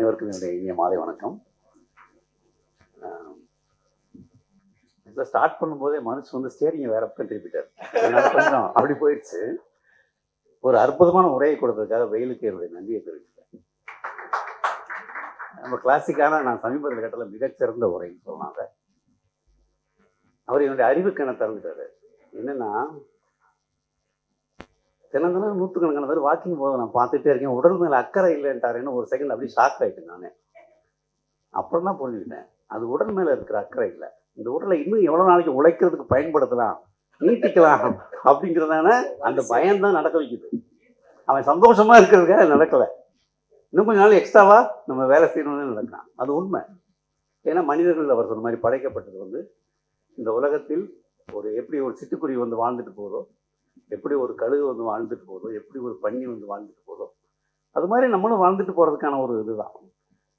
அனைவருக்கும் என்னுடைய இனிய மாலை வணக்கம். இதில் ஸ்டார்ட் பண்ணும்போதே மனுஷன் வந்து ஸ்டேரிங் வேற பக்கம் திருப்பிட்டார் கொஞ்சம் அப்படி போயிடுச்சு. ஒரு அற்புதமான உரையை கொடுத்ததுக்காக வெயிலுக்கு என்னுடைய நன்றியை தெரிவிச்சிட்டேன் நம்ம கிளாசிக்கான நான் சமீபத்தில் கேட்டல மிகச்சிறந்த உரைன்னு சொன்னாங்க அவர் என்னுடைய அறிவுக்கணை திறந்துட்டாரு என்னன்னா தினம் தினம் நூற்றுக்கணக்கான பேர் வாக்கிங் போக நான் பார்த்துட்டே இருக்கேன். உடல் மேலே அக்கறை இல்லைன்ட்டாருன்னு ஒரு செகண்ட் அப்படியே ஷாக் ஆயிட்டேன் நான். அப்புறம் தான் புரிஞ்சுக்கிட்டேன். அது உடல் மேலே இருக்கிற அக்கறை இல்லை. இந்த உடலை இன்னும் எவ்வளோ நாளைக்கு உழைக்கிறதுக்கு பயன்படுத்தலாம்? நீட்டிக்கலாம் அப்படிங்கிறதான அந்த பயம்தான் நடக்க வைக்குது. அவன் சந்தோஷமாக இருக்கிறதுக்காக நடக்கலை. இன்னும் கொஞ்ச நாள் எக்ஸ்ட்ராவா நம்ம வேலை செய்யணும்னு நடக்கலாம் அது உண்மை. ஏன்னா மனிதர்கள் அவர் சொன்ன மாதிரி படைக்கப்பட்டது வந்து இந்த உலகத்தில் ஒரு எப்படி ஒரு சிட்டுக்குருவி வந்து வாழ்ந்துட்டு போதோ எப்படி ஒரு கழுகு வந்து வாழ்ந்துட்டு போதோ எப்படி ஒரு பன்னி வந்து வாழ்ந்துட்டு போதோ அது மாதிரி நம்மளும் வாழ்ந்துட்டு போகிறதுக்கான ஒரு இதுதான்.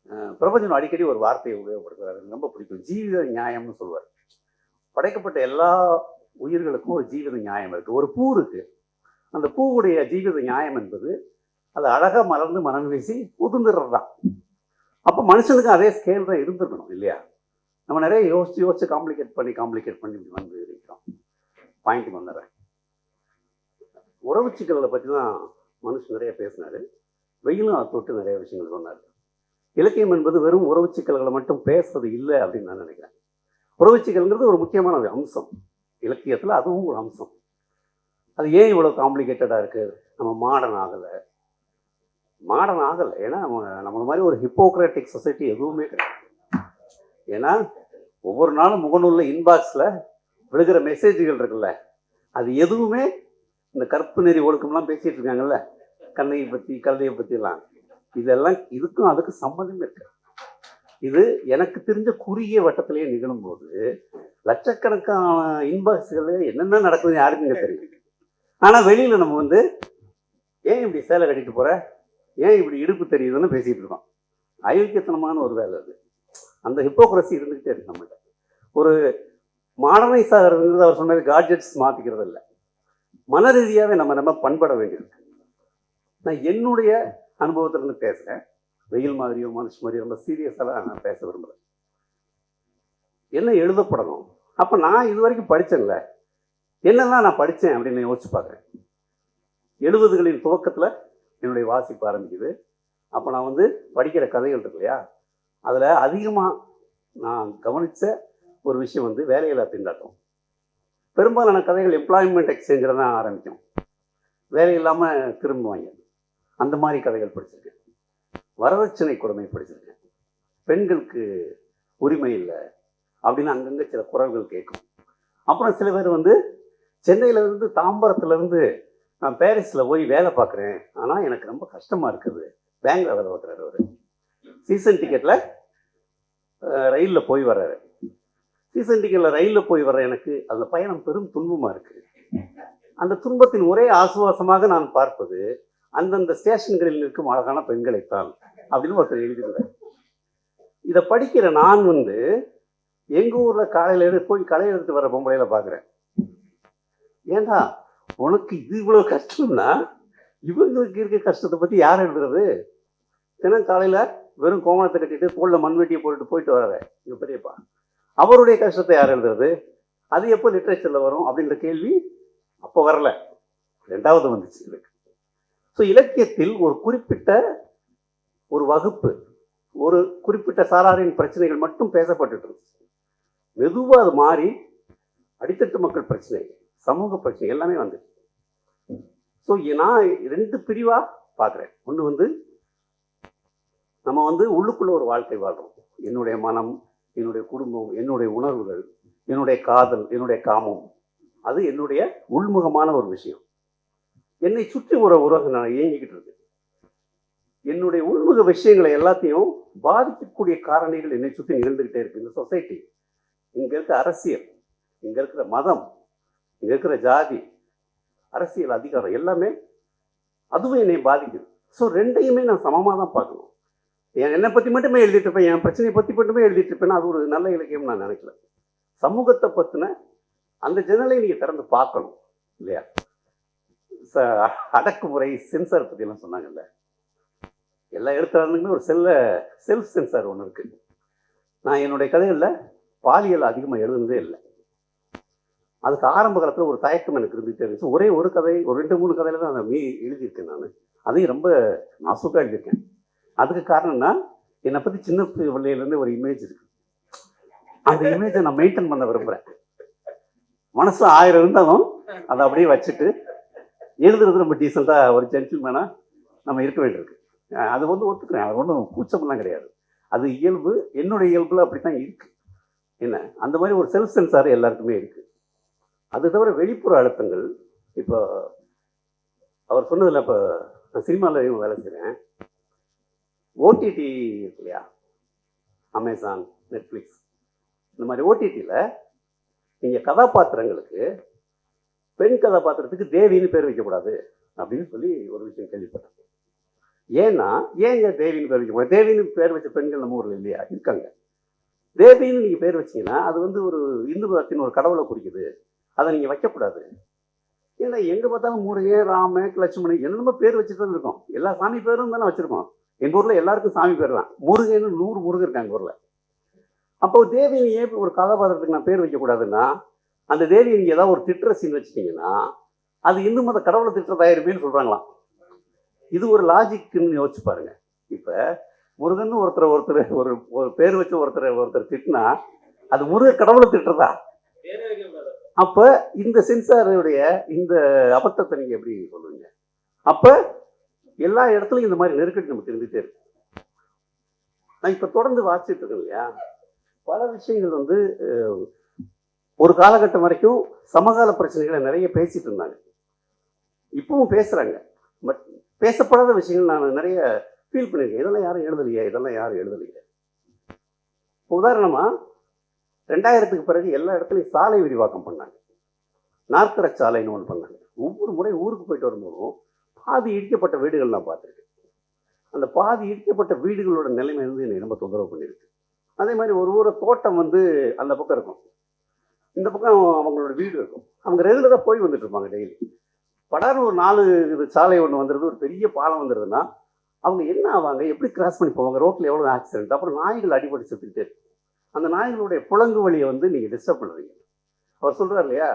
அஹ் பிரபஞ்சன் அடிக்கடி ஒரு வார்த்தையை உபயோகப்படுத்துவார் எனக்கு ரொம்ப பிடிக்கும். ஜீவித நியாயம்னு சொல்லுவார் படைக்கப்பட்ட எல்லா உயிர்களுக்கும் ஒரு ஜீவித நியாயம் இருக்குது ஒரு பூ இருக்கு. அந்த பூவுடைய ஜீவித நியாயம் என்பது அது அழகாக மலர்ந்து மனம் வீசி உதிர்ந்துடுறது தான் அப்போ மனுஷனுக்கு அதே ஸ்கேல் தான் இருந்திருக்கணும் இல்லையா? நம்ம நிறைய யோசிச்சு யோசிச்சு காம்ப்ளிகேட் பண்ணி காம்ப்ளிகேட் பண்ணி வந்து இருக்கிறோம் பாயிண்ட்டுக்கு வந்துடுறேன். உறவு சிக்கல்களை பற்றி தான் மனுஷன் நிறைய பேசினாரு. வெயிலும் அதை தொட்டு நிறைய விஷயங்கள் சொன்னார். இலக்கியம் என்பது வெறும் உறவு சிக்கல்களை மட்டும் பேசுறது இல்லை அப்படின்னு நான் நினைக்கிறேன். உறவு சிக்கல்ங்கிறது ஒரு முக்கியமான ஒரு அம்சம். இலக்கியத்தில் அதுவும் ஒரு அம்சம். அது ஏன் இவ்வளோ காம்ப்ளிகேட்டடாக இருக்குது நம்ம மாடர்ன் ஆகலை. மாடர்ன் ஆகலை. ஏன்னா நம்ம நம்மள மாதிரி ஒரு ஹிப்போக்ராட்டிக் சொசைட்டி எதுவுமே கிடையாது. ஏன்னா ஒவ்வொரு நாளும் முகநூலில் இன்பாக்ஸில் விழுகிற மெசேஜ்கள் இருக்குல்ல. அது எதுவுமே இந்த கற்பு நெறி ஒழுக்கம்லாம் பேசிட்டு இருக்காங்கல்ல? கண்ணையை பற்றி கல்லையை பற்றிலாம் இதெல்லாம் இதுக்கும் அதுக்கும் சம்மந்தமே இருக்கு இது எனக்கு தெரிஞ்ச குறுகிய வட்டத்திலேயே நிகழும்போது லட்சக்கணக்கான இன்பாக்ஸ்களில் என்னென்ன நடக்குதுன்னு யாருக்குங்க தெரியும் ஆனால் வெளியில் நம்ம வந்து ஏன் இப்படி சேலை கட்டிட்டு போகிற ஏன் இப்படி இடுப்பு தெரியுதுன்னு பேசிகிட்டு இருக்கோம். அயோக்கியத்தனமான ஒரு வேலை அது. அந்த ஹிப்போக்ரஸி இருந்துக்கிட்டே இருக்கு நம்மகிட்ட. ஒரு மாடர்னைஸ் ஆகிறதுங்கிறது அவர் சொன்னது காட்ஜெட்ஸ் மாற்றிக்கிறது இல்லை மன ரீதியாகவே நம்ம நம்ம பண்பட வேண்டியிருக்கு. நான் என்னுடைய அனுபவத்திலிருந்து பேசுகிறேன் வெயில் மாதிரியோ மனுஷ மாதிரியோ ரொம்ப சீரியஸாக நான் பேச விரும்புகிறேன் என்ன எழுதப்படணும்? அப்போ நான் இது வரைக்கும் படித்தேன்ல என்னெல்லாம் நான் படித்தேன் அப்படின்னு யோசிச்சு பார்க்குறேன். எழுபதுகளின் துவக்கத்தில் என்னுடைய வாசிப்பு ஆரம்பிக்குது. அப்போ நான் வந்து படிக்கிற கதைகள் இருக்கு இல்லையா? அதில் அதிகமாக நான் கவனித்த ஒரு விஷயம் வந்து வேலையில்லா திண்டாட்டம். பெரும்பாலான கதைகள் எம்ப்ளாய்மெண்ட் எக்ஸ்சேஞ்சில் தான் ஆரம்பிக்கும். வேலை இல்லாமல் திரும்புவாங்க. அந்த மாதிரி கதைகள் படிச்சிருக்கேன். வரதட்சணை கொடுமை படிச்சிருக்கேன். பெண்களுக்கு உரிமை இல்லை அப்படின்னு அங்கங்கே சில குரல்கள் கேட்கும். அப்புறம் சில பேர் வந்து சென்னையிலேருந்து தாம்பரத்துலேருந்து நான் பாரிஸில் போய் வேலை பார்க்குறேன். ஆனால் எனக்கு ரொம்ப கஷ்டமாக இருக்குது. பேங்க்ல வேலை பார்க்குறாரு அவர். சீசன் டிக்கெட்டில் ரயிலில் போய் வர்றாரு. சீசன் ரயிலில் போய் வர எனக்கு அந்த பயணம் பெரும் துன்பமாக இருக்குது அந்த துன்பத்தின் ஒரே ஆசுவாசமாக நான் பார்ப்பது அந்தந்த ஸ்டேஷன்களில் இருக்கும் அழகான பெண்களைத்தான் அப்படின்னு ஒருத்தர் எழுதியிருந்தார். இதை படிக்கிற நான் வந்து எங்கள் ஊரில் காலையில் எடுத்து போய் களை எடுத்து வர பொம்பளையில் பார்க்குறேன். ஏண்டா உனக்கு இது இவ்வளோ கஷ்டம்னா இவங்களுக்கு இருக்க கஷ்டத்தை பற்றி யார் எழுதுறது? தினம் காலையில் வெறும் கோமணத்தை கட்டிட்டு தோளில் மண்வெட்டியை போட்டுட்டு போயிட்டு வர்றாரு இங்கே பெரியப்பா. அவருடைய கஷ்டத்தை யார் எழுதுறது? அது எப்போ லிட்ரேச்சரில் வரும் அப்படின்ற கேள்வி அப்போ வரல. ரெண்டாவது வந்துச்சு இதுக்கு ஸோ இலக்கியத்தில் ஒரு குறிப்பிட்ட ஒரு வகுப்பு ஒரு குறிப்பிட்ட சாராரின் பிரச்சனைகள் மட்டும் பேசப்பட்டுட்டு இருந்துச்சு. மெதுவாக அது மாறி அடித்தட்டு மக்கள் பிரச்சனை சமூக பிரச்சனை எல்லாமே வந்துச்சு. ஸோ நான் ரெண்டு பிரிவாக பார்க்குறேன். ஒன்று வந்து நம்ம வந்து உள்ளுக்குள்ளே ஒரு வாழ்க்கை வாழ்கிறோம் என்னுடைய மனம் என்னுடைய குடும்பம் என்னுடைய உணர்வுகள் என்னுடைய காதல் என்னுடைய காமம் அது என்னுடைய உள்முகமான ஒரு விஷயம். என்னை சுற்றி ஒரு உலகம் நான் இயங்கிக்கிட்டு இருக்கு. என்னுடைய உள்முக விஷயங்களை எல்லாத்தையும் பாதிக்கக்கூடிய காரணிகள் என்னை சுற்றி நிகழ்ந்துகிட்டே இருக்கு இந்த சொசைட்டி. இங்கே இருக்கிற அரசியல் இங்கே இருக்கிற மதம் இங்கே இருக்கிற ஜாதி அரசியல் அதிகாரம் எல்லாமே அதுவும் என்னை பாதிக்குது. ஸோ ரெண்டையுமே நான் சமமாக தான் பார்க்கணும். என்னை பற்றி மட்டுமே எழுதிட்டு இருப்பேன். என் பிரச்சனையை பற்றி மட்டுமே எழுதிட்டு இருப்பேன் அது ஒரு நல்ல இலக்கியம் நான் நினைக்கல. சமூகத்தை பற்றின அந்த ஜன்னலை நீங்கள் திறந்து பார்க்கணும் இல்லையா? ச- அடக்குமுறை சென்சார் பற்றிலாம் சொன்னாங்கல்ல. எல்லா எழுத்தாளர்களுமே ஒரு செல்ல செல்ஃப் சென்சார் ஒன்று இருக்குது நான் என்னுடைய கதைகளில் பாலியல் அதிகமாக எழுதுனதே இல்லை. அதுக்கு ஆரம்ப காலத்தில் ஒரு தயக்கம் எனக்கு இருந்துகிட்டே இருந்துச்சு. ஒரே ஒரு கதை ஒரு ரெண்டு மூணு கதையில தான் அதை மீ எழுதியிருக்கேன் நான். அதையும் ரொம்ப நாசுக்காக எழுதியிருக்கேன். அதுக்கு காரணம்னா என்னை பற்றி சின்ன பிள்ளையிலேருந்து ஒரு இமேஜ் இருக்கு. அந்த இமேஜை நான் மெயின்டைன் பண்ண விரும்புகிறேன் மனசில் ஆயிரம் இருந்தாலும் அதை அப்படியே வச்சுட்டு எழுதுறது ரொம்ப டீசெண்டாக ஒரு ஜென்டில்மேனாக நம்ம இருக்க வேண்டியிருக்கு. அது வந்து ஒத்துக்கிறேன். அது ஒன்றும் கூச்சமெல்லாம் கிடையாது. அது இயல்பு என்னுடைய இயல்பில் அப்படி தான் இருக்குது என்ன? அந்த மாதிரி ஒரு செல்ஃப் சென்சார் எல்லாருக்குமே இருக்குது அது தவிர வெளிப்புற அழுத்தங்கள் இப்போ அவர் சொன்னதில் இப்போ நான் சினிமாவில் வேலை செய்கிறேன் ஓடிடி இருக்கு இல்லையா அமேசான் நெட்ஃப்ளிக்ஸ் இந்த மாதிரி ஓடிடியில் நீங்கள் கதாபாத்திரங்களுக்கு பெண் கதாபாத்திரத்துக்கு தேவின்னு பேர் வைக்கக்கூடாது அப்படின்னு சொல்லி ஒரு விஷயம் கேள்விப்பட்டேன் ஏன்னா ஏங்க தேவின்னு பேர் வைக்க முடியாது? தேவின்னு பேர் வச்ச பெண்கள் நம்ம ஊரில் இல்லையா? இருக்காங்க. தேவின்னு நீங்கள் பேர் வச்சிங்கன்னா அது வந்து ஒரு இந்து மதத்தின் ஒரு கடவுளை குறிக்குது. அதை நீங்கள் வைக்கக்கூடாது. ஏன்னா எங்கே பார்த்தாலும் முருகன் ராம லட்சுமணி என்னென்னமோ பேர் வச்சுட்டு தான் இருக்கோம். எல்லா சாமி பேரும் தானே வச்சுருக்கோம். எங்கள் ஊரில் எல்லாருக்கும் சாமி பேர் தான். முருகன்னு நூறு முருகன் இருக்காங்க ஊரில். அப்போ தேவியை ஏன் ஒரு கதாபாத்திரத்துக்கு நான் பேர் வைக்கக்கூடாதுன்னா அந்த தேவியை நீங்கள் ஏதாவது ஒரு திட்டுற சீன் வச்சுட்டீங்கன்னா அது இந்து மத கடவுளை திட்டுறதாயிருப்பேன்னு சொல்கிறாங்களாம் இது ஒரு லாஜிக்குன்னு யோசிச்சு பாருங்க. இப்போ முருகன் ஒருத்தர் ஒருத்தர் ஒரு ஒரு பேர் வச்சு ஒருத்தர் ஒருத்தர் திட்டினா அது முருக கடவுளை திட்டுறதா? அப்போ இந்த சென்சாருடைய இந்த அபத்தத்தை நீங்கள் எப்படி சொல்லுவீங்க? அப்போ எல்லா இடத்துலையும் இந்த மாதிரி நெருக்கடி நமக்கு இருந்துகிட்டே இருக்கு நான் இப்போ தொடர்ந்து வாசிச்சுட்டு இருக்கேன் இல்லையா? பல விஷயங்கள் வந்து ஒரு காலகட்டம் வரைக்கும் சமகால பிரச்சனைகளை நிறைய பேசிட்டு இருந்தாங்க. இப்பவும் பேசுகிறாங்க பட் பேசப்படாத விஷயங்கள் நான் நிறைய ஃபீல் பண்ணியிருக்கேன். இதெல்லாம் யாரும் எழுதலையே? இதெல்லாம் யாரும் எழுதலையே? உதாரணமாக ரெண்டாயிரத்துக்கு பிறகு எல்லா இடத்துலையும் சாலை விரிவாக்கம் பண்ணாங்க. நாற்கர சாலைன்னு ஒன்று பண்ணாங்க. ஒவ்வொரு முறை ஊருக்கு போயிட்டு வரும்போதும் பாதி இடிக்கப்பட்ட வீடுகள் நான் பார்த்துருக்கேன். அந்த பாதி இடிக்கப்பட்ட வீடுகளோட நிலைமை வந்து என்னை ரொம்ப தொந்தரவு பண்ணியிருக்கு. அதே மாதிரி ஒரு ஒரு தோட்டம் வந்து அந்த பக்கம் இருக்கும். இந்த பக்கம் அவங்களோட வீடு இருக்கும். அவங்க ரெகுலராக போய் வந்துட்டு இருப்பாங்க டெய்லி படார்னு ஒரு நாலு இது சாலை ஒன்று வந்துடுது ஒரு பெரிய பாலம் வந்துடுதுன்னா அவங்க என்ன ஆவாங்க? எப்படி கிராஸ் பண்ணி போவாங்க? ரோட்டில் எவ்வளோ ஆக்சிடென்ட் அப்புறம் நாய்கள் அடிபட்டு செத்துக்கிட்டே அந்த நாய்களுடைய புழங்கு வழியை வந்து நீங்கள் டிஸ்டர்ப் பண்ணுறீங்க அவர் சொல்கிறார் இல்லையா?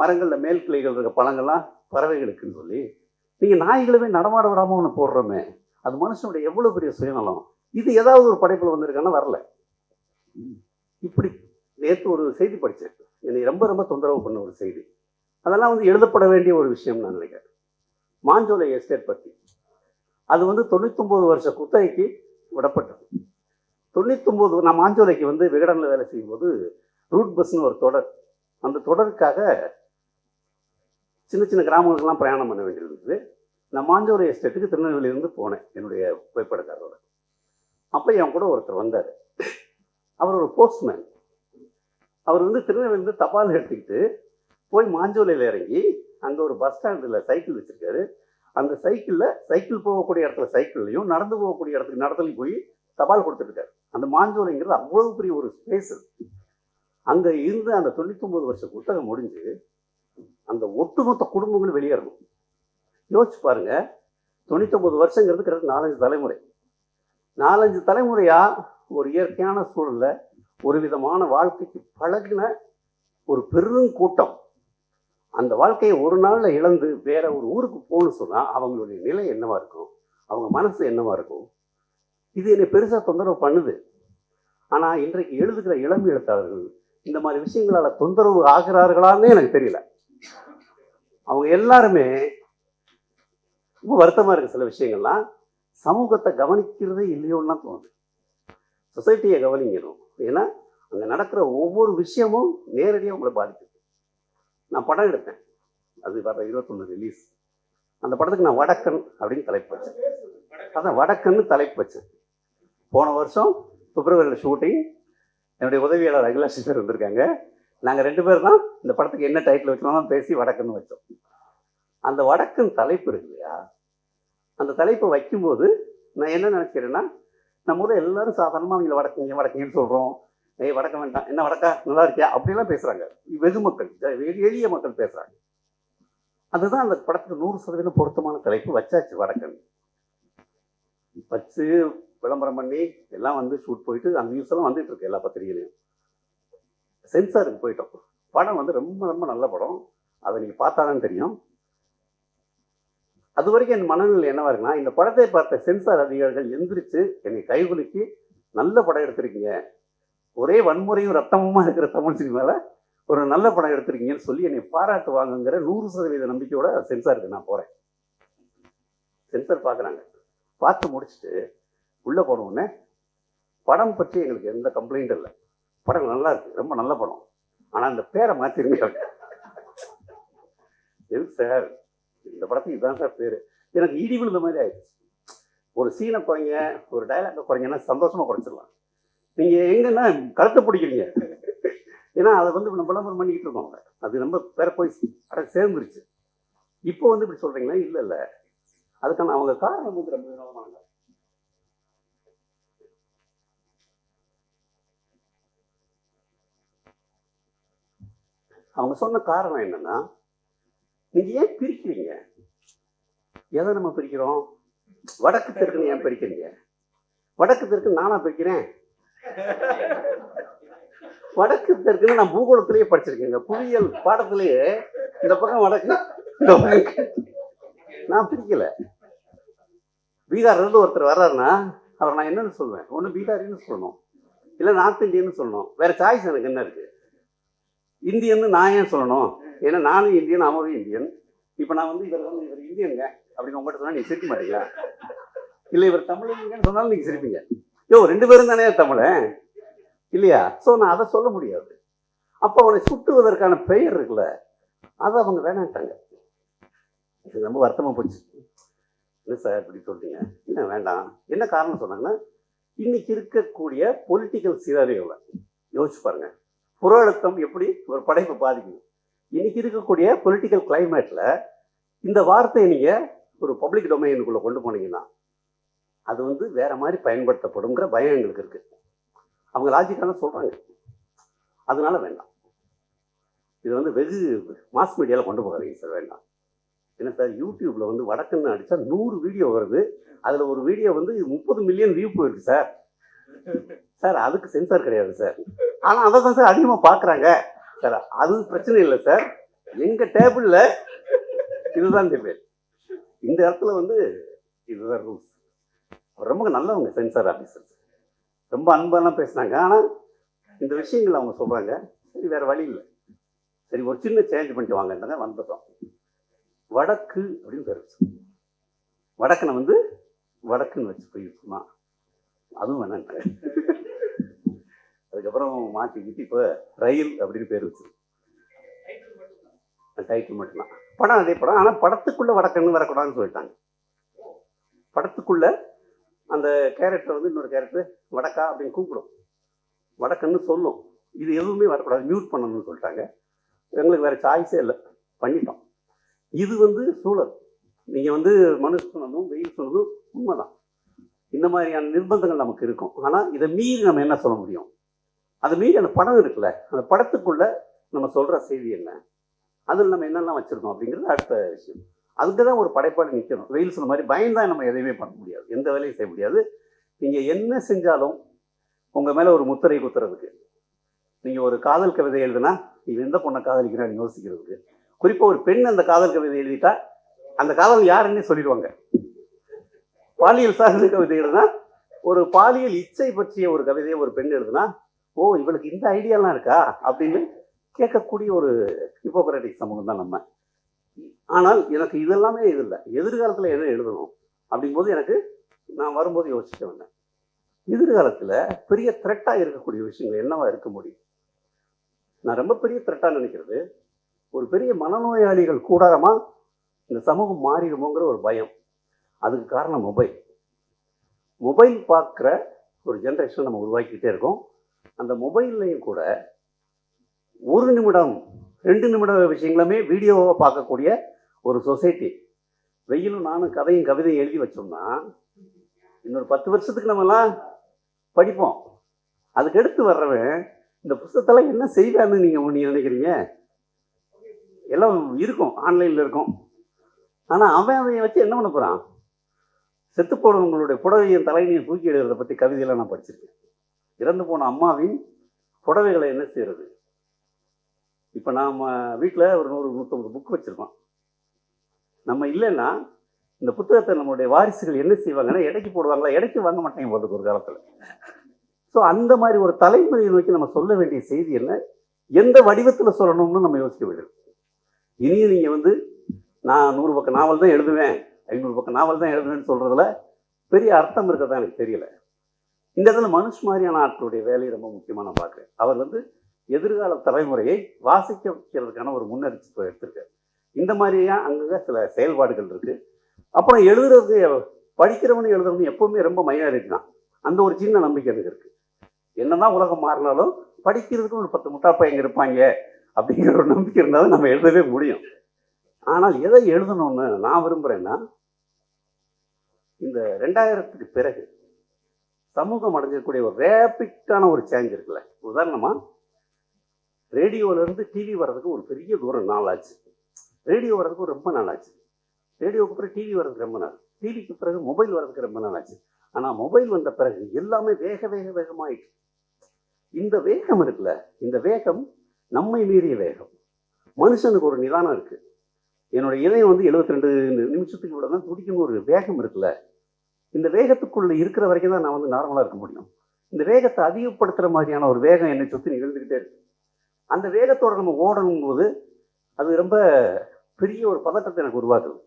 மரங்களில் மேல் கிளைகள் இருக்க பழங்கள்லாம் பறவைகளுக்குன்னு சொல்லி நீங்கள் நாய்களுமே நடமாட விடாமல் ஒன்று போடுறோமே அது மனுஷனுடைய எவ்வளோ பெரிய சுயநலம்? இது ஏதாவது ஒரு படைப்பில் வந்திருக்கான்னா வரல. இப்படி நேற்று ஒரு செய்தி படித்தேன் என்னை ரொம்ப ரொம்ப தொந்தரவு பண்ண ஒரு செய்தி. அதெல்லாம் வந்து எழுதப்பட வேண்டிய ஒரு விஷயம் நான் நினைக்கிறேன். மாஞ்சோலை எஸ்டேட் பற்றி அது வந்து தொண்ணூத்தொம்பது வருஷ குத்தகைக்கு விடப்பட்டது. தொண்ணூத்தொம்பது நான் மாஞ்சோலைக்கு வந்து விகடனில் வேலை செய்யும்போது ரூட் பஸ்னு ஒரு தொடர். அந்த தொடருக்காக சின்ன சின்ன கிராமங்களுக்கெல்லாம் பிரயாணம் பண்ண வேண்டியிருந்தது நான் மாஞ்சோரை எஸ்டேட்டுக்கு திருநெல்வேலியிலேருந்து போனேன் என்னுடைய புகைப்படக்காரரோட. அப்போ என் கூட ஒருத்தர் வந்தார். அவர் ஒரு போஸ்ட்மேன் அவர் வந்து திருநெல்வேலியிலேருந்து தபால் எடுத்துக்கிட்டு போய் மாஞ்சோலையில் இறங்கி அங்கே ஒரு பஸ் ஸ்டாண்டில் சைக்கிள் வச்சுருக்காரு. அந்த சைக்கிளில் சைக்கிள் போகக்கூடிய இடத்துல சைக்கிள்லையும் நடந்து போகக்கூடிய இடத்துக்கு நடத்துலையும் போய் தபால் கொடுத்துருக்காரு. அந்த மாஞ்சோலைங்கிறது அவ்வளோ பெரிய ஒரு ஸ்பேஸ் அங்கே இருந்து அந்த தொண்ணூத்தொம்பது வருஷம் புத்தகம் முடிஞ்சு அந்த ஒட்டுமொத்த குடும்பங்களும் வெளியேறணும். யோசிச்சு பாருங்க. தொண்ணூத்தொம்பது வருஷங்கிறது கிட்ட நாலஞ்சு தலைமுறை. நாலஞ்சு தலைமுறையா ஒரு இயற்கையான சூழல்ல ஒரு விதமான வாழ்க்கைக்கு பழகின ஒரு பெரும் கூட்டம். அந்த வாழ்க்கையை ஒரு நாளில் இழந்து வேற ஒரு ஊருக்கு போகணும்னு சொன்னால் அவங்களுடைய நிலை என்னவா இருக்கும்? அவங்க மனசு என்னவா இருக்கும்? இது என்னை பெருசாக தொந்தரவு பண்ணுது. ஆனால் இன்றைக்கு எழுதுகிற இளம் எழுத்தாளர்கள் இந்த மாதிரி விஷயங்களால் தொந்தரவு ஆகிறார்களான்னு எனக்கு தெரியல. அவங்க எல்லாருமே ரொம்ப வருத்தமாக இருக்குது சில விஷயங்கள்லாம். சமூகத்தை கவனிக்கிறதே இல்லையோன்னு தான் தோணுது. சொசைட்டியை கவனிக்கணும். ஏன்னா அங்கே நடக்கிற ஒவ்வொரு விஷயமும் நேரடியாக உங்களை பாதிக்குது. நான் படம் எடுத்தேன். அது வர இருபத்தொன்று ரிலீஸ் அந்த படத்துக்கு நான் வடக்கன் அப்படின்னு தலைப்பு வச்சேன். அதான் வடக்கன்னு தலைப்பு வச்சேன். போன வருஷம் பிப்ரவரியில் ஷூட்டிங் என்னுடைய உதவியாளர் அகிலாஷ் சார் வந்திருக்காங்க. நாங்கள் ரெண்டு பேர் தான் இந்த படத்துக்கு என்ன டைட்டில் வச்சோம் பேசி வடக்குன்னு வச்சோம். அந்த வடக்குன்னு தலைப்பு இருக்கு இல்லையா? அந்த தலைப்பை வைக்கும்போது நான் என்ன நினச்சிக்கிறேன்னா நம்ம ஊரில் எல்லாரும் சாதாரணமாக அவங்கள வடக்குங்க வடக்குங்கன்னு சொல்கிறோம் ஏய் வடக்க வேண்டாம். என்ன வடக்கா? நல்லா இருக்கியா? அப்படிலாம் பேசுகிறாங்க வெகு மக்கள் எளிய மக்கள் பேசுகிறாங்க அதுதான் அந்த படத்துக்கு நூறு சதவீதம் பொருத்தமான தலைப்பு. வச்சாச்சு வடக்கன் வச்சு விளம்பரம் பண்ணி எல்லாம் வந்து ஷூட் போயிட்டு அந்த நியூஸ் எல்லாம் வந்துட்டு இருக்கு எல்லா பத்திரிகையிலையும். சென்சாருக்கு போயிட்டோம். படம் வந்து ரொம்ப ரொம்ப நல்ல படம். அதை நீங்கள் பார்த்தாதான் தெரியும். அது வரைக்கும் என் மனநிலை என்னவா இருக்குன்னா இந்த படத்தை பார்த்த சென்சார் அதிகாரிகள் எந்திரிச்சு என்னை கைகுலுக்கி நல்ல படம் எடுத்திருக்கீங்க. ஒரே வன்முறையும் ரத்தமுமா இருக்கிற தமிழ் சினிமாவில் ஒரு நல்ல படம் எடுத்திருக்கீங்கன்னு சொல்லி என்னை பாராட்டு வாங்குங்கிற நூறு சதவீத நம்பிக்கையோட சென்சாருக்கு நான் போகிறேன் சென்சார் பார்க்குறாங்க. பார்த்து முடிச்சுட்டு உள்ளே போன உடனே படம் பற்றி எங்களுக்கு எந்த கம்ப்ளைண்ட்டும் இல்லை. படம் நல்லா இருக்கு ரொம்ப நல்ல படம். ஆனால் அந்த பேரை மாற்றிருங்க எது சார் இந்த படத்துக்கு இதுதான் சார் பேர். எனக்கு இடி விழுந்த மாதிரி ஆயிடுச்சு. ஒரு சீனை குறைங்க ஒரு டைலாக குறைங்கன்னா சந்தோஷமாக குறைச்சிடலாம். நீங்கள் எங்கன்னா கழுத்தை பிடிக்கிறீங்க. ஏன்னா அதை வந்து நம்ம விளம்பரம் பண்ணிக்கிட்டு இருக்கோம். அது நம்ம பேர போய் அட சேர்ந்துருச்சு. இப்போ வந்து இப்படி சொல்கிறீங்களா இல்லை இல்லை. அதுக்கான அவங்க காரணம் வந்து ரொம்ப வினோதமானது. அவங்க சொன்ன காரணம் என்னன்னா நீங்கள் ஏன் பிரிக்கிறீங்க? எதை நம்ம பிரிக்கிறோம்? வடக்கு தெற்குன்னு ஏன் பிரிக்கிறீங்க? வடக்கு தெற்கு நானா பிரிக்கிறேன். வடக்கு தெற்குன்னு நான் பூகோளத்திலேயே படிச்சிருக்கேங்க. புவியியல் பாடத்திலேயே இந்த பக்கம் வடக்கு இந்த பக்கம் நான் பிரிக்கல. பீகார்லேருந்து ஒருத்தர் வர்றாருன்னா அவர் நான் என்னன்னு சொல்லுவேன் ஒன்று பீகாரின்னு சொல்லணும். இல்லை நார்த் இந்தியன்னு சொல்லணும். வேற சாய்ஸ் எனக்கு என்ன இருக்குது இந்தியன்னு நான் ஏன் சொல்லணும்? ஏன்னா நானும் இந்தியன் அவரும் இந்தியன். இப்போ நான் வந்து இவர் வந்து இவர் இந்தியனுங்க. அப்படின்னு உங்கள்கிட்ட சொன்னால் நீங்கள் சிரிக்க மாட்டீங்களா? இல்லை இவர் தமிழங்கன்னு சொன்னாலும் நீங்கள் சிரிப்பீங்க. யோ ரெண்டு பேரும் தானே தமிழன் இல்லையா? ஸோ நான் அதை சொல்ல முடியாது. அப்போ அவனை சுட்டுவதற்கான பெயர் இருக்குல்ல அதை அவங்க வேணாட்டாங்க இது ரொம்ப வருத்தமாக போச்சு. என்ன சார் இப்படி சொல்லிட்டீங்க இல்லை வேண்டாம். என்ன காரணம் சொன்னாங்கன்னா இன்னைக்கு இருக்கக்கூடிய பொலிட்டிக்கல் சினாரியோவில் யோசிச்சு பாருங்கள் புற அழுத்தம் எப்படி? ஒரு படைப்பை பாதிக்குது. இன்னைக்கு இருக்கக்கூடிய பொலிட்டிக்கல் கிளைமேட்டில் இந்த வார்த்தையை நீங்கள் ஒரு பப்ளிக் டொமைனுக்குள்ளே கொண்டு போனீங்கன்னா அது வந்து வேற மாதிரி பயன்படுத்தப்படுங்கிற பயம் எங்களுக்கு இருக்கு. அவங்க லாஜிக்காக சொல்கிறாங்க அதனால வேண்டாம். இது வந்து வெகு மாஸ் மீடியாவில் கொண்டு போகாதீங்க சார் வேண்டாம். என்ன சார் யூடியூப்பில் வந்து வடக்குன்னு அடித்தா நூறு வீடியோ வருது. அதில் ஒரு வீடியோ வந்து முப்பது மில்லியன் வியூ போயிருக்கு சார். சார் அதுக்கு சென்சார் கிடையாது சார். ஆனால் அதை தான் சார் அதிகமாக பார்க்குறாங்க சார் அது பிரச்சனை இல்லை சார். எங்கள் டேபிளில் இதுதான் பேர் இந்த இடத்துல வந்து இதுதான் ரூல்ஸ் ரொம்ப நல்லவங்க சென்சார் ஆஃபீஸர் ரொம்ப அன்பெல்லாம் பேசுனாங்க. ஆனால் இந்த விஷயங்கள் அவங்க சொல்கிறாங்க சரி வேறு வழி இல்லை. சரி ஒரு சின்ன சேஞ்ச் பண்ணிட்டு வாங்கன்றாங்க வந்துட்டோம் வடக்கு அப்படின்னு பேர் வச்சு. வந்து வடக்குன்னு வச்சு போயிருக்குமா? அதுவும் வேணான்ட்டாங்க அதுக்கப்புறம் மாற்றிக்கிட்டு இப்போ ரயில் அப்படின்னு பேர் வச்சு டைட்டில் மட்டும்தான். படம் அதே படம். ஆனால் படத்துக்குள்ளே வடக்குன்னு வரக்கூடாதுன்னு சொல்லிட்டாங்க. படத்துக்குள்ள அந்த கேரக்டர் வந்து இன்னொரு கேரக்டர் வடக்கா அப்படின்னு கூப்பிடும். வடக்கன்னு சொல்லும். இது எதுவுமே வரக்கூடாது. மியூட் பண்ணணும்னு சொல்லிட்டாங்க. எங்களுக்கு வேறு சாய்ஸே இல்லை. பண்ணிட்டோம். இது வந்து சூழல். நீங்கள் வந்து மனு சொன்னதும் வெயில் சொன்னதும் உண்மைதான். இந்த மாதிரியான நிர்பந்தங்கள் நமக்கு இருக்கும். ஆனால் இதை மீறி நம்ம என்ன சொல்ல முடியும்? அது மீறி அந்த படம் இருக்குல்ல அந்த படத்துக்குள்ள நம்ம சொல்கிற செய்தி என்ன? அதில் நம்ம என்னெல்லாம் வச்சுருக்கோம் அப்படிங்கிறது அடுத்த விஷயம். அதுக்கு தான் ஒரு படைப்பாளி நிற்கணும் வெயில் சொன்ன மாதிரி பயந்தான் நம்ம எதையுமே பண்ண முடியாது. எந்த வேலையும் செய்ய முடியாது. நீங்கள் என்ன செஞ்சாலும் உங்கள் மேலே ஒரு முத்திரை குத்துறதுக்கு நீங்கள் ஒரு காதல் கவிதை எழுதுனா இது எந்த பொண்ணை காதலிக்கிறான்னு யோசிக்கிறதுக்கு. குறிப்பாக ஒரு பெண் அந்த காதல் கவிதை எழுதிட்டா அந்த காதல் யாருன்னு சொல்லிடுவாங்க. பாலியல் சார்ந்த கவிதை எழுதுனா ஒரு பாலியல் இச்சை பற்றிய ஒரு கவிதையை ஒரு பெண் எழுதுனா ஓ இவளுக்கு இந்த ஐடியாலாம் இருக்கா? அப்படின்னு கேட்கக்கூடிய ஒரு ஹிப்போக்ராட்டிக் சமூகம் தான் நம்ம. ஆனால் எனக்கு இதெல்லாமே இது இல்லை எதிர்காலத்தில் எதை எழுதணும் அப்படிங்கும்போது எனக்கு நான் வரும்போது யோசிக்க வந்தேன். எதிர்காலத்தில் பெரிய த்ரெட்டாக இருக்கக்கூடிய விஷயங்கள் என்னவா இருக்க முடியும்? நான் ரொம்ப பெரிய த்ரெட்டாக நினைக்கிறது ஒரு பெரிய மனநோயாளிகள் கூடாரமாக இந்த சமூகம் மாறிடுமோங்கிற ஒரு பயம். அதுக்கு காரணம் மொபைல் மொபைல் பார்க்குற ஒரு ஜென்ரேஷன் நம்ம உருவாக்கிக்கிட்டே இருக்கோம். அந்த மொபைல்லையும் கூட ஒரு நிமிடம் ரெண்டு நிமிட விஷயங்களுமே வீடியோவை பார்க்கக்கூடிய ஒரு சொசைட்டி. வெயிலும் நானும் கதையும் கவிதையும் எழுதி வச்சோம்னா இன்னொரு பத்து வருஷத்துக்கு நம்மலாம் படிப்போம். அதுக்கு எடுத்து வர்றவன் இந்த புத்தகத்தெல்லாம் என்ன செய்வான்னு நீங்கள் நீங்க நினைக்கிறீங்க? எல்லாம் இருக்கும் ஆன்லைனில் இருக்கும். ஆனால் அவன் அதை வச்சு என்ன பண்ண போகிறான் செத்து போனவங்களுடைய புடவையும் தலைமையும் தூக்கி எழுதுறதை பற்றி கவிதையெல்லாம் நான் படிச்சிருக்கேன். இறந்து போன அம்மாவின் புடவைகளை என்ன செய்யறது? இப்போ நாம் வீட்டில் ஒரு நூறு நூற்றம்பது புக் வச்சுருக்கோம். நம்ம இல்லைன்னா இந்த புத்தகத்தை நம்மளுடைய வாரிசுகள் என்ன செய்வாங்கன்னா இடைக்கு போடுவாங்களா இடைக்கு வாங்க மாட்டாங்க போதுக்கு ஒரு காலத்தில். ஸோ அந்த மாதிரி ஒரு தலைமுறையை நோக்கி நம்ம சொல்ல வேண்டிய செய்தி என்ன? எந்த வடிவத்தில் சொல்லணும்னு நம்ம யோசிக்க வேண்டும் இனியும் நீங்கள் வந்து நான் நூறு பக்கம் நாவல் தான் எழுதுவேன் ஐநூறு பக்கம் நாவல் தான் எழுதுவேன்னு சொல்கிறதுல பெரிய அர்த்தம் இருக்கிறதா எனக்கு தெரியல. இந்த இடத்துல மனுஷ் மாதிரியான ஆட்களுடைய வேலையை ரொம்ப முக்கியமாக நான் பார்க்குறேன். அவர் வந்து எதிர்கால தலைமுறையை வாசிக்க வைக்கிறதுக்கான ஒரு முன்னெடுத்து எடுத்திருக்காரு. இந்த மாதிரியா அங்கங்கே சில செயல்பாடுகள் இருக்குது அப்புறம் எழுதுறது படிக்கிறவனு எழுதுறவனு எப்பவுமே ரொம்ப மைனாரிட்டி தான். அந்த ஒரு சின்ன நம்பிக்கை எனக்கு இருக்குது என்னதான் உலகம் மாறினாலும் படிக்கிறதுக்கு ஒரு பத்து முட்டா பையங்க இருப்பாங்க அப்படிங்கிற ஒரு நம்பிக்கை இருந்தாலும் நம்ம எழுதவே முடியும். ஆனால் எதை எழுதணும்னு நான் விரும்புகிறேன்னா இந்த ரெண்டாயிரத்துக்கு பிறகு சமூகம் அடைஞ்சிருக்கக்கூடிய ஒரு ரேப்பிட்டான ஒரு சேஞ்ச் இருக்குல்ல. உதாரணமாக ரேடியோவிலேருந்து டிவி வர்றதுக்கு ஒரு பெரிய தூரம் நாள் ஆச்சு ரேடியோ வர்றதுக்கு ரொம்ப நாள் ஆச்சு ரேடியோவுக்கு பிறகு டிவி வர்றதுக்கு ரொம்ப நாள். டிவிக்கு பிறகு மொபைல் வர்றதுக்கு ரொம்ப நாள் ஆச்சு ஆனால் மொபைல் வந்த பிறகு எல்லாமே வேக வேக வேகமாயிடுச்சு இந்த வேகம் இருக்குல்ல இந்த வேகம் நம்மை மீறிய வேகம். மனுஷனுக்கு ஒரு நிதானம் இருக்குது என்னோட இதயம் வந்து 72 ரெண்டு நிமிஷத்துக்கு கூட தான் துடிக்கணும் ஒரு வேகம் இருக்குல்ல. இந்த வேகத்துக்குள்ளே இருக்கிற வரைக்கும் தான் நான் வந்து நார்மலாக இருக்க முடியும். இந்த வேகத்தை அதிகப்படுத்துகிற மாதிரியான ஒரு வேகம் என்னை சுற்றி நிகழ்ந்துக்கிட்டே இருக்கு. அந்த வேகத்தோடு நம்ம ஓடணும் போது அது ரொம்ப பெரிய ஒரு பதட்டத்தை எனக்கு உருவாக்குது.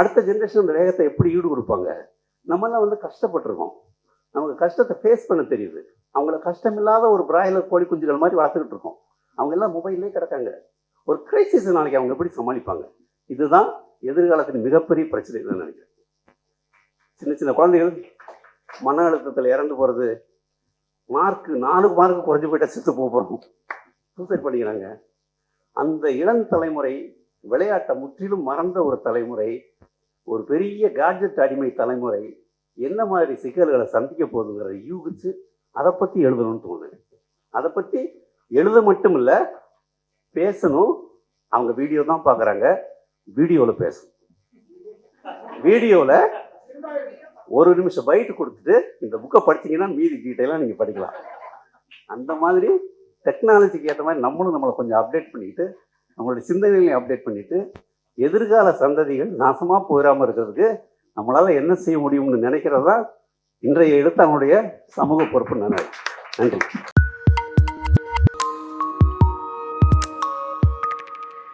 அடுத்த ஜென்ரேஷன் அந்த வேகத்தை எப்படி ஈடு கொடுப்பாங்க நம்மெல்லாம் வந்து கஷ்டப்பட்டிருக்கோம். நமக்கு கஷ்டத்தை ஃபேஸ் பண்ண தெரியுது. அவங்கள கஷ்டமில்லாத ஒரு பிராய்லர் கோழி குஞ்சுகள் மாதிரி வளர்த்துக்கிட்டு இருக்கோம். அவங்க எல்லாம் மொபைல்லே கிடக்காங்க. ஒரு கிரைசிஸ் நாளைக்கு அவங்க எப்படி சமாளிப்பாங்க? இதுதான் எதிர்காலத்தின் மிகப்பெரிய பிரச்சனைகள் நினைக்கிறேன். சின்ன சின்ன குழந்தைகள் மன அழுத்தத்தில் இறந்து போகிறது மார்க்கு நாலு மார்க்கு குறைஞ்சு போயிட்டால் செத்து போக போகிறோம் சூசைட் பண்ணிக்கிறாங்க. அந்த இளம் தலைமுறை விளையாட்டை முற்றிலும் மறந்த ஒரு தலைமுறை ஒரு பெரிய காட்ஜெட் அடிமை தலைமுறை என்ன மாதிரி சிக்கல்களை சந்திக்க போகுதுங்கிறத யூகிச்சு அதை பற்றி எழுதணும்னு தோணுது. அதை பற்றி எழுத மட்டும் இல்லை பேசணும். அவங்க வீடியோ தான் பார்க்குறாங்க. வீடியோவில் பேசணும். வீடியோவில் ஒரு நிமிஷம் பைட்டு கொடுத்துட்டு இந்த புக்கை படித்தீங்கன்னா மீதி டீட்டெயிலாக நீங்கள் படிக்கலாம். அந்த மாதிரி டெக்னாலஜிக்கு ஏற்ற மாதிரி நம்மளும் நம்மளை கொஞ்சம் அப்டேட் பண்ணிக்கிட்டு நம்மளுடைய சிந்தனைகளையும் அப்டேட் பண்ணிவிட்டு எதிர்கால சந்ததிகள் நாசமாக போயிடாமல் இருக்கிறதுக்கு நம்மளால் என்ன செய்ய முடியும்னு நினைக்கிறது தான் இன்றைய எழுத்தாளனுடைய சமூக பொறுப்பு. நன்றி. நன்றி.